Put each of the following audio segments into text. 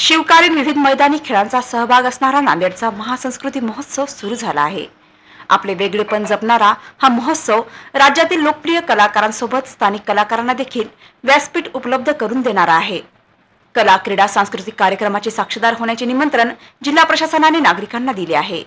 शिवकालीन विविध मैदानी खेळांचा सहभाग असणारा नांदेडचा महासंस्कृती महोत्सव सुरू झाला आहे. आपले वेगळेपण जपणारा हा महोत्सव राज्यातील लोकप्रिय कलाकारांसोबत स्थानिक कलाकारांना देखील व्यासपीठ उपलब्ध करून देणारा आहे. कला क्रीडा सांस्कृतिक कार्यक्रमाचे साक्षीदार होण्याचे निमंत्रण जिल्हा प्रशासनाने नागरिकांना दिले आहे.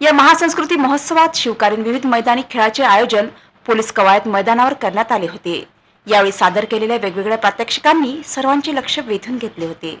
या महासंस्कृती महोत्सवात शिवकालीन विविध मैदानी खेळाचे आयोजन पोलीस कवायत मैदानावर करण्यात आले होते. यावेळी सादर केलेल्या वेगवेगळ्या प्रात्यक्षिकांनी सर्वांचे लक्ष वेधून घेतले होते.